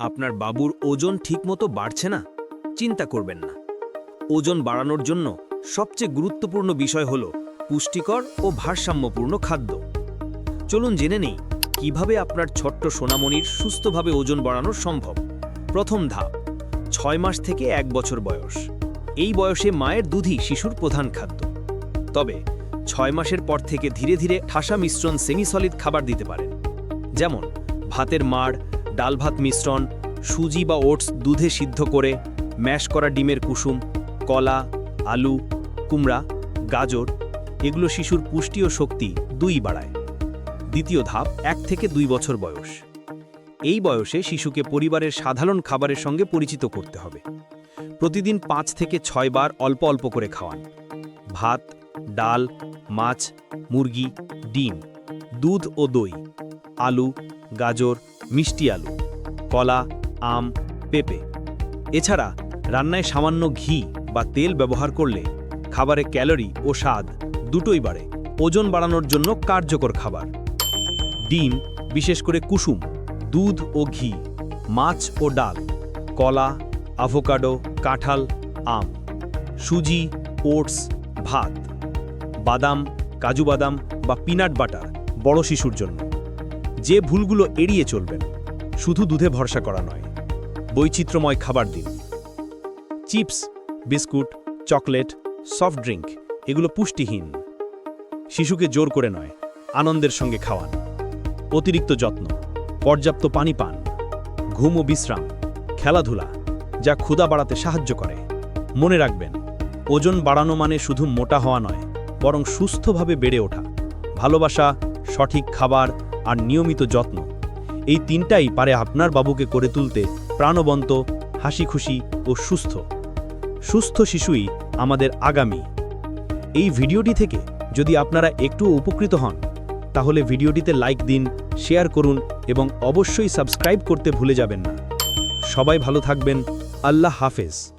আপনার বাবুর ওজন ঠিকমতো বাড়ছে না, চিন্তা করবেন না। ওজন বাড়ানোর জন্য সবচেয়ে গুরুত্বপূর্ণ বিষয় হল পুষ্টিকর ও ভারসাম্যপূর্ণ খাদ্য। চলুন জেনে নেই কীভাবে আপনার ছোট্ট সোনামণির সুস্থভাবে ওজন বাড়ানো সম্ভব। প্রথম ধাপ, ছয় মাস থেকে এক বছর বয়স। এই বয়সে মায়ের দুধই শিশুর প্রধান খাদ্য। তবে ছয় মাসের পর থেকে ধীরে ধীরে ঠাসা মিশ্রণ সেমিসলিড খাবার দিতে পারেন। যেমন ভাতের মাড় ডাল ভাত মিশ্রণ, সুজি বা ওটস দুধে সিদ্ধ করে ম্যাশ করা ডিমের কুসুম, কলা, আলু, কুমড়া, গাজর, এগুলো শিশুর পুষ্টি ও শক্তি দুই বাড়ায়। দ্বিতীয় ধাপ, এক থেকে দুই বছর বয়স। এই বয়সে শিশুকে পরিবারের সাধারণ খাবারের সঙ্গে পরিচিত করতে হবে। প্রতিদিন পাঁচ থেকে ছয় বার অল্প অল্প করে খাওয়ান। ভাত, ডাল, মাছ, মুরগি, ডিম, দুধ ও দই, আলু, গাজর মিষ্টি আলু, কলা, আম, পেঁপে। এছাড়া রান্নায় সামান্য ঘি বা তেল ব্যবহার করলে খাবারে ক্যালোরি ও স্বাদ দুটোই বাড়ে। ওজন বাড়ানোর জন্য কার্যকর খাবার। ডিম, বিশেষ করে কুসুম, দুধ ও ঘি, মাছ ও ডাল, কলা আভোকাডো কাঁঠাল, আম, সুজি, ওটস, ভাত, বাদাম, কাজু বাদাম বা পিনাট বাটার বড় শিশুর জন্য। যে ভুলগুলো এড়িয়ে চলবেন, শুধু দুধে ভরসা করা নয়, বৈচিত্র্যময় খাবার দিন। Chips, biscuit, chocolate, soft drink এগুলো পুষ্টিহীন। শিশুকে জোর করে নয়, আনন্দের সঙ্গে খাওয়ান। অতিরিক্ত যত্ন, পর্যাপ্ত পানি পান, ঘুম ও বিশ্রাম, খেলাধুলা, যা ক্ষুধা বাড়াতে সাহায্য করে। মনে রাখবেন, ওজন বাড়ানো মানে শুধু মোটা হওয়া নয়, বরং সুস্থভাবে বেড়ে ওঠা। ভালোবাসা, সঠিক খাবার আর নিয়মিত যত্ন। এই তিনটাই পারে আপনার বাবুকে করে তুলতে প্রাণবন্ত হাসি খুশি ও সুস্থ। সুস্থ শিশুই আমাদের আগামী। এই ভিডিওটি থেকে যদি আপনারা একটু উপকৃত হন, তাহলে ভিডিওটিতে লাইক দিন, শেয়ার করুন এবং অবশ্যই সাবস্ক্রাইব করতে ভুলে যাবেন না। সবাই ভালো থাকবেন। আল্লাহ হাফেজ।